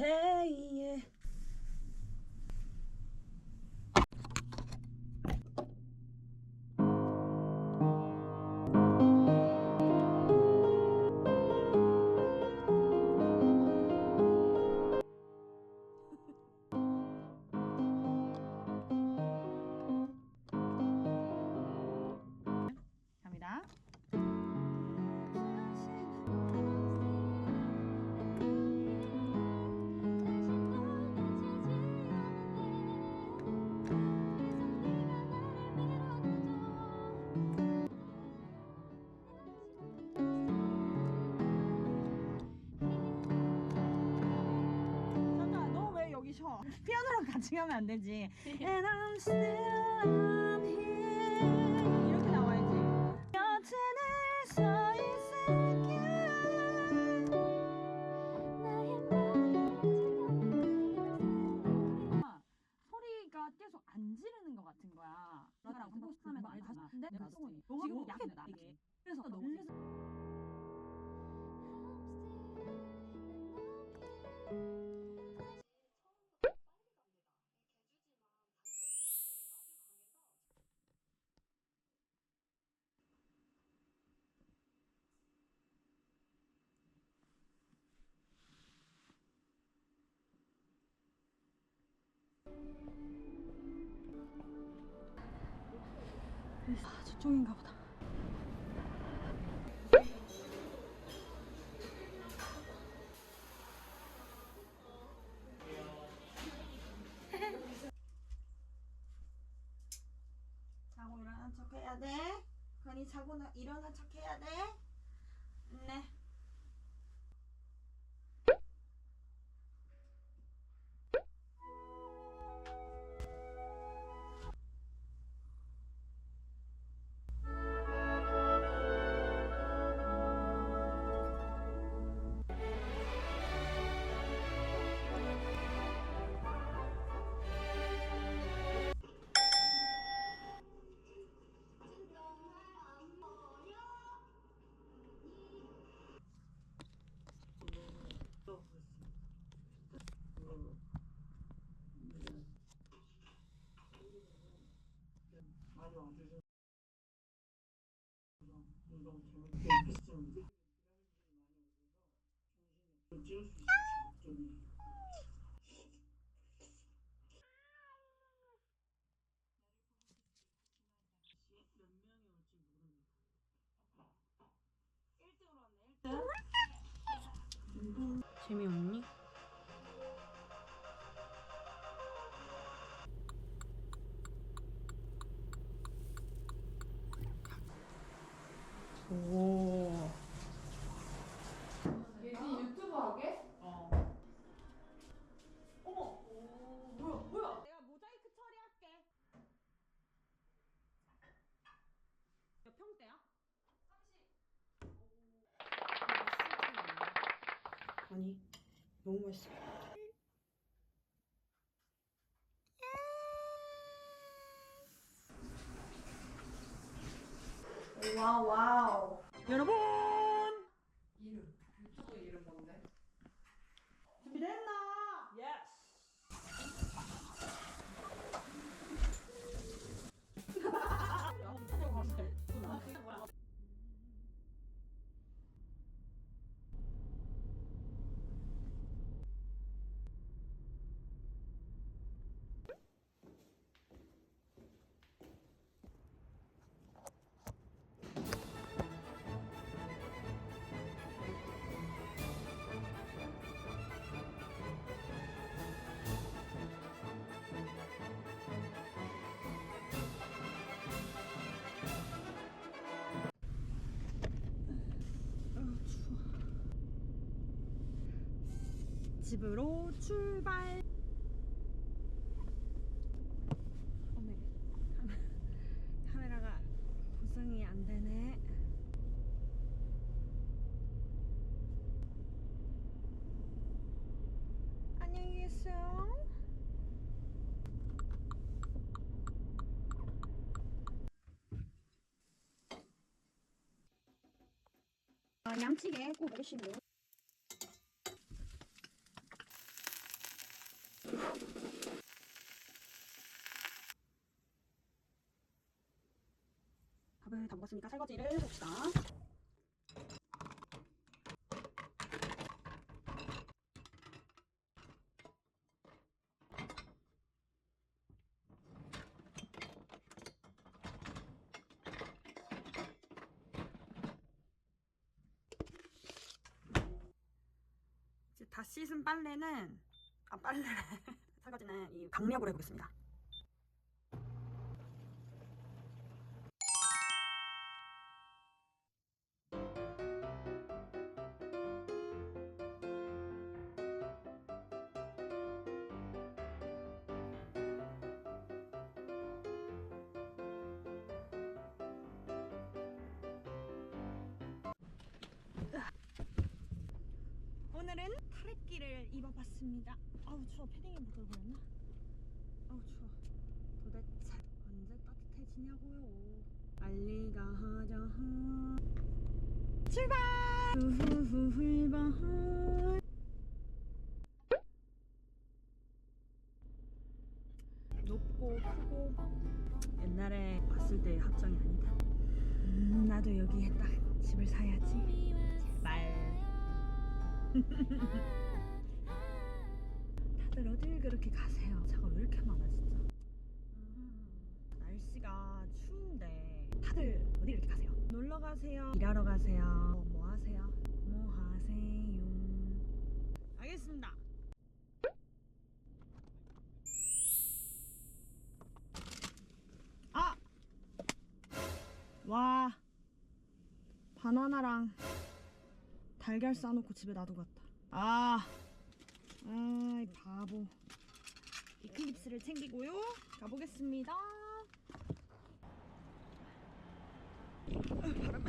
헤 같이 가면 안 되지. 아, 저쪽인가 보다. 자고 일어난 척 해야 돼 건이 자고 나 일어난 척 해야 돼 재미없니? 아니 너무 맛있어 와우 와우 여러분. 집으로 출발. 어메, 카메- 카메라가 구성이 안 되네. 안녕히 계세요. 아, 양치게 꼭 먹으시고. 먹었으니까 설거지를 해봅시다. 다 씻은 빨래는 아 빨래 설거지는 이 강력으로 해보겠습니다. 오늘은 타래끼를 입어봤습니다. 아우 추워 패딩에 묻어 버렸나? 아우 추워. 도대체 언제 따뜻해지냐고요? 빨리 가자. 출발. 후후후훌발. 높고 크고 옛날에 왔을 때 합정이 아니다. 음, 나도 여기에 딱 집을 사야지. 제발. 다들 어딜 그렇게 가세요? 차가 왜 이렇게 많아 진짜? 음, 날씨가 추운데 다들 어디 이렇게 가세요? 놀러 가세요? 일하러 가세요? 뭐 하세요? 뭐 하세요? 알겠습니다. 아! 와 바나나랑 달걀 싸놓고 집에 놔두고 갔다. 아, 아이 바보. 이클립스를 챙기고요. 가보겠습니다. 아, 바람.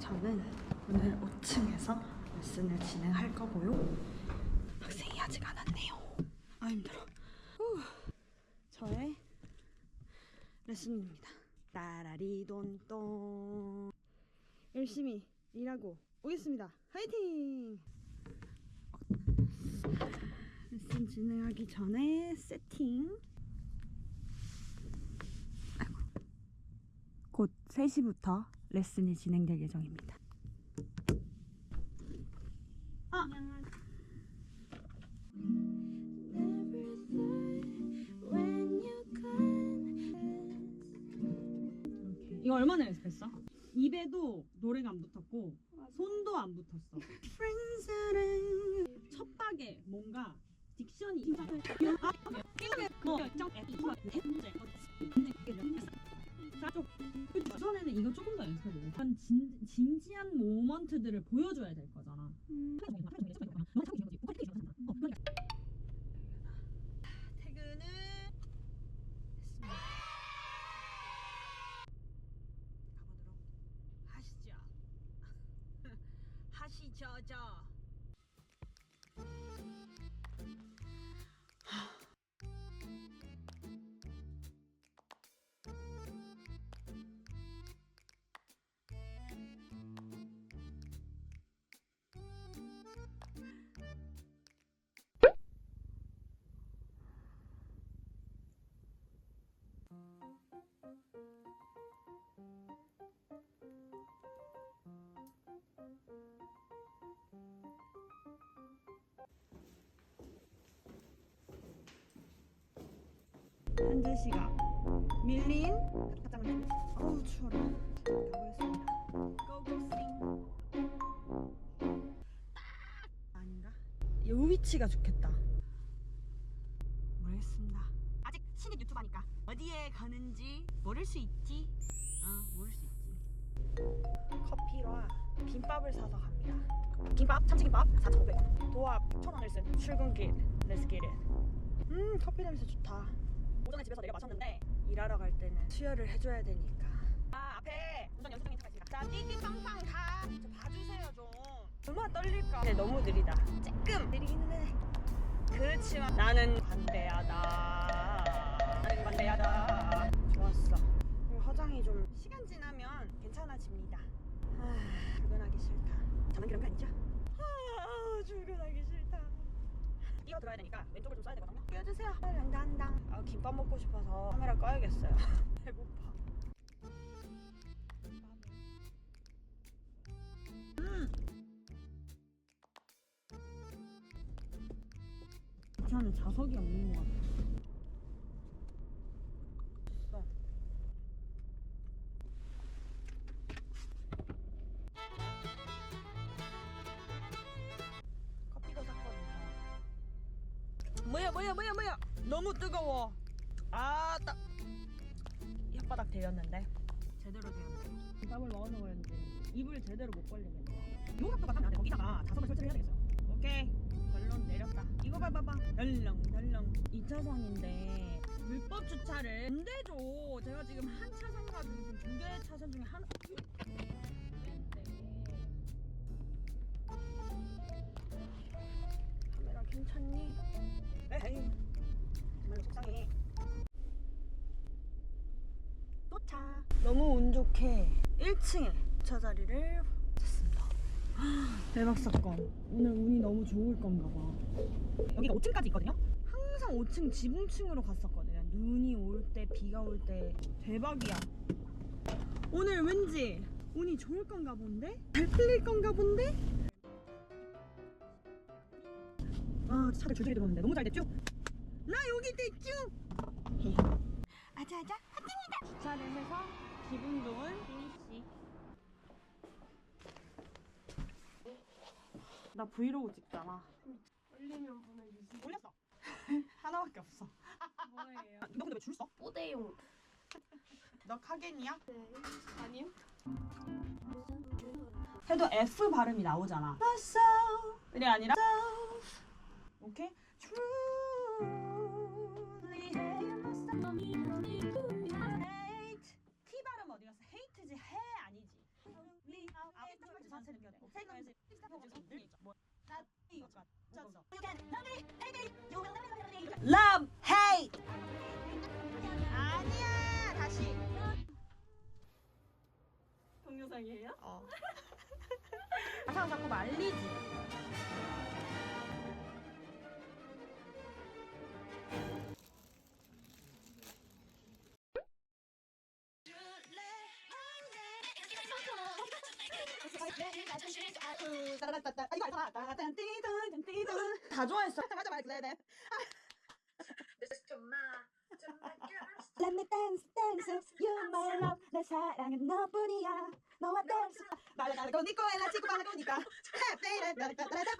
저는 오늘 5층에서 레슨을 진행할 거고요. 학생이 아직 안 왔네요. 아 힘들어. 후. 저의 레슨입니다. 따라리돈똥 열심히 일하고 오겠습니다. 화이팅! 레슨 진행하기 전에 세팅. 곧 3시부터 레슨이 진행될 예정입니다. 노래가 안 붙었고 손도 안 붙었어. 첫 박에 뭔가 딕션이 전에는 이거 조금 더 연습해보고. 진, 진지한 모먼트들을 보여줘야 될 시각. 밀린 가장면 어우 추워라 가보겠습니다. 고고싱 아닌가? 이 위치가 좋겠다. 모르겠습니다. 아직 신입 유튜버니까 어디에 가는지 모를 수 있지? 어 모를 수 있지. 커피와 김밥을 사서 갑니다. 김밥 참치김밥 4,500원 도합 1,000원을 쓴 출근길. Let's get it. 음 커피 냄새 좋다 오전에 집에서 내려 마셨는데 일하러 갈 때는 수혈을 해줘야 되니까. 아 앞에 운전 연습장인 차가 있자 띠띠팡팡 다좀 봐주세요 좀. 얼마나 떨릴까? 근데 너무 느리다. 조금 느리기는 해. 그렇지만 나는 반대하다. 나는 반대하다. 좋았어. 화장이 좀 시간 지나면 괜찮아집니다. 아, 출근하기 싫다. 저는 그런 거 아니죠? 아, 출근하기 싫다 뛰어 들어야 되니까 왼쪽을 좀 써야 되거든요. 뛰어주세요. 당당당. 아, 김밥 먹고 싶어서 카메라 꺼야겠어요. 배고파. 음. 이 안에 자석이 없는 것 같아. 있 뭐야 뭐야 뭐야 뭐야 너무 뜨거워. 아따 혓바닥 데였는데 제대로 데였네. 밥을 먹어서 그런지 입을 제대로 못 벌리겠네. 요 각도가 하면 안 돼. 거기다가 자석을 설치를 해야 되겠어요. 오케이 결론 내렸다. 이거 봐봐봐. 덜렁 덜렁. 2차선인데 불법 주차를 안 되죠. 제가 지금 한 차선 가지고 지금 두 개 차선 중에 하나. 좋게 1층에 주차 자리를 찾습니다. 대박 사건. 오늘 운이 너무 좋을 건가 봐. 여기가 5층까지 있거든요. 항상 5층 지붕층으로 갔었거든요. 눈이 올 때, 비가 올 때. 대박이야. 오늘 왠지 운이 좋을 건가 본데? 잘 풀릴 건가 본데? 아 차들 줄줄이 들어오는데 너무 잘 됐죠? 나 여기 됐죠? 아자아자. 주차를 해서 기분 좋은 비니씨. 나 브이로그 찍잖아. 올리면 보내주세요. 올렸어. 하나밖에 없어. 뭐예요? 너 근데 왜 줄 서? 뽀대용. 너 카겐이야? 네. 아니요? 해도 F 발음이 나오잖아. 그게 아니라 오케이? Love hate 아니야 다시 동영상이에요? 어. 가상 자꾸 말리지. 다 좋아했어. 맞아 맞아 돼. Let me dance, dance, you my love. 내 사랑은 너뿐이야. 너와 댄스. 말라가고 니꺼 엘라 치고 말라고 니까. 헤베이레 나라다라다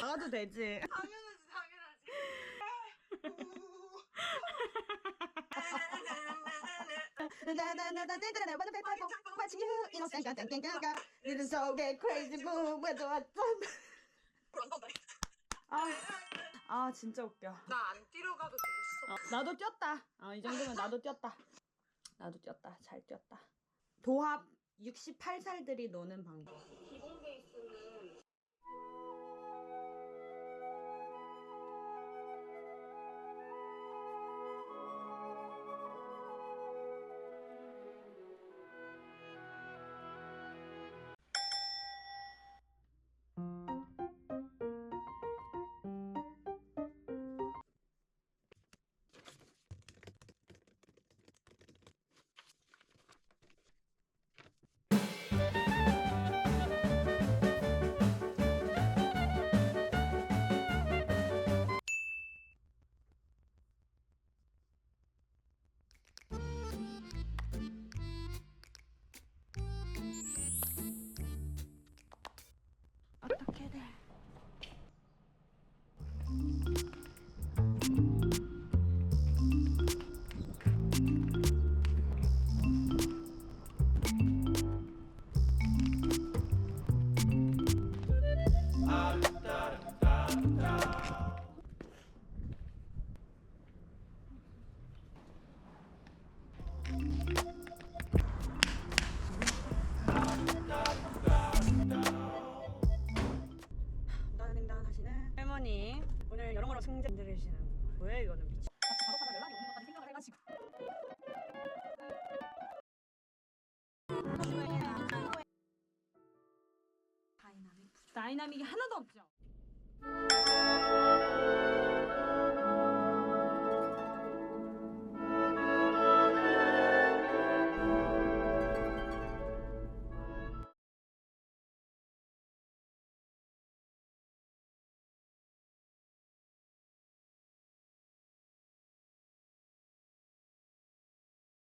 나가도 되지. 당연하지 당연하지. 나나나나나나나 완전 배타고 watching you innocent 깡깡깡깡 리듬 속에 crazy boom 왜도 어쩜 아, 아 진짜 웃겨. 나안 뛰러 가도 되겠어. 어, 나도 뛰었다. 어, 이 정도면 나도 뛰었다. 나도 뛰었다. 잘 뛰었다. 도합 68살들이 노는 방법. 기본 베이 다이나믹이 하나도 없죠.